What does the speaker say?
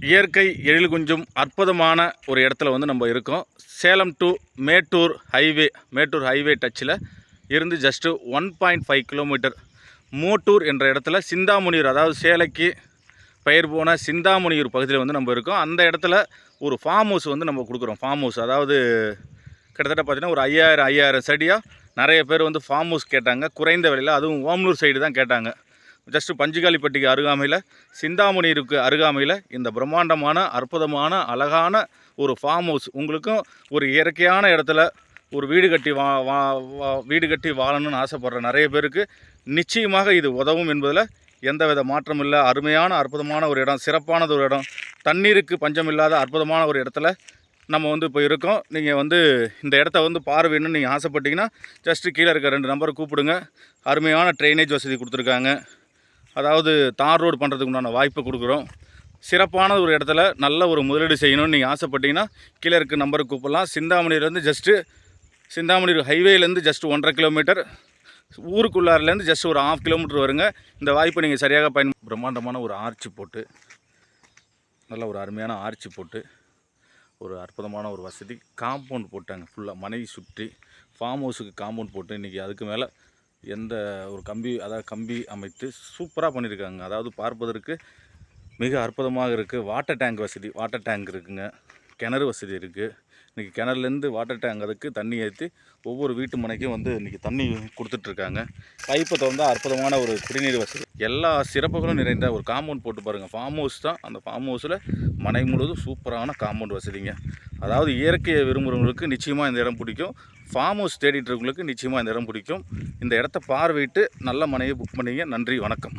இயற்கை எழில் குஞ்சும் அற்புதமான ஒரு இடத்துல வந்து நம்ம இருக்கோம். Salem to Mettur highway Mettur highway டச்சில் இருந்து just one point five kilometre Mottur என்ற இடத்துல சிந்தாமணியூர் அதாவது சேலைக்கு பெயர் போன சிந்தாமணியூர் பகுதியில் வந்து நம்ம இருக்கோம். அந்த இடத்துல ஒரு ஃபார்ம் ஹவுஸ் வந்து நம்ம கொடுக்குறோம். ஃபார்ம் ஹவுஸ் அதாவது கிட்டத்தட்ட பார்த்தீங்கன்னா ஒரு ஐயாயிரம் ஐயாயிரம் செடியாக நிறைய பேர் வந்து ஃபார்ம் ஹவுஸ் கேட்டாங்க. குறைந்த விலையில் அதுவும் ஓம்லூர் சைடு தான் கேட்டாங்க. ஜஸ்ட்டு பஞ்சுகாலிப்பட்டிக்கு அருகாமையில் சிந்தாமணியூருக்கு அருகாமையில் இந்த பிரம்மாண்டமான அற்புதமான அழகான ஒரு ஃபார்ம் ஹவுஸ் உங்களுக்கும் ஒரு இயற்கையான இடத்துல ஒரு வீடு கட்டி வா வா வா- வீடு கட்டி வாழணும்னு ஆசைப்படுற நிறைய பேருக்கு நிச்சயமாக இது உதவும் என்பதில் எந்தவித மாற்றம் இல்லை. அருமையான அற்புதமான ஒரு இடம் சிறப்பானது ஒரு இடம். தண்ணீருக்கு பஞ்சம் இல்லாத அற்புதமான ஒரு இடத்துல நம்ம வந்து இப்போ இருக்கோம். நீங்கள் வந்து இந்த இடத்த வந்து பார்வையிடணும்னு நீங்கள் ஆசைப்பட்டீங்கன்னா ஜஸ்ட்டு கீழே இருக்க ரெண்டு நம்பரை கூப்பிடுங்க. அருமையான ட்ரைனேஜ் வசதி கொடுத்துருக்காங்க. அதாவது தார் ரோடு பண்ணுறதுக்கு உண்டான வாய்ப்பு கொடுக்குறோம். சிறப்பான ஒரு இடத்துல நல்ல ஒரு முதலீடு செய்யணும்னு நீங்கள் ஆசைப்பட்டீங்கன்னா கீழே இருக்க நம்பருக்கு கூப்பிடலாம். சிந்தாமணியிலேருந்து ஜஸ்ட்டு சிந்தாமணி ஹைவேலேருந்து ஜஸ்ட் ஒன்றரை கிலோமீட்டர் ஊருக்குள்ளாரிலேருந்து ஜஸ்ட் ஒரு ஆஃப் கிலோமீட்டர் வருங்க. இந்த வாய்ப்பை நீங்கள் சரியாக பயன் பிரம்மாண்டமான ஒரு ஆர்ச்சி போட்டு நல்ல ஒரு அருமையான ஆர்ச்சி போட்டு ஒரு அற்புதமான ஒரு வசதி காம்பவுண்ட் போட்டாங்க ஃபுல்லாக மனைவி சுற்றி ஃபார்ம் ஹவுஸுக்கு காம்பவுண்ட் போட்டு இன்றைக்கி அதுக்கு மேலே எந்த ஒரு கம்பி அதாவது கம்பி அமைத்து சூப்பராக பண்ணியிருக்காங்க அதாவது பார்ப்பதற்கு மிக அற்புதமாக இருக்குது வாட்டர் டேங்க் வசதி வாட்டர் டேங்க் இருக்குங்க. கிணறு வசதி இருக்குது இன்றைக்கி கிணறுலேருந்து வாட்டர் டேங்க் அதுக்கு தண்ணி ஏற்றி ஒவ்வொரு வீட்டு மனைக்கும் வந்து இன்றைக்கி தண்ணி கொடுத்துட்ருக்காங்க பைப்பை திறந்தால் அற்புதமான ஒரு குடிநீர் வசதி. எல்லா சிறப்புகளும் நிறைந்த ஒரு காம்பவுண்ட் போட்டு பாருங்கள் ஃபார்ம் ஹவுஸ் தான். அந்த ஃபார்ம் ஹவுஸில் மனை முழுவதும் சூப்பரான காம்பவுண்ட் வசதிங்க. அதாவது இயற்கையை விரும்புகிறவங்களுக்கு நிச்சயமாக இந்த இடம் பிடிக்கும். ஃபார்ம் ஹவுஸ் தேடிட்டு இருக்கவங்களுக்கு நிச்சயமாக இந்த இடம் பிடிக்கும். இந்த இடத்த பார்வையிட்டு நல்ல மனையை புக் பண்ணிங்க. நன்றி. வணக்கம்.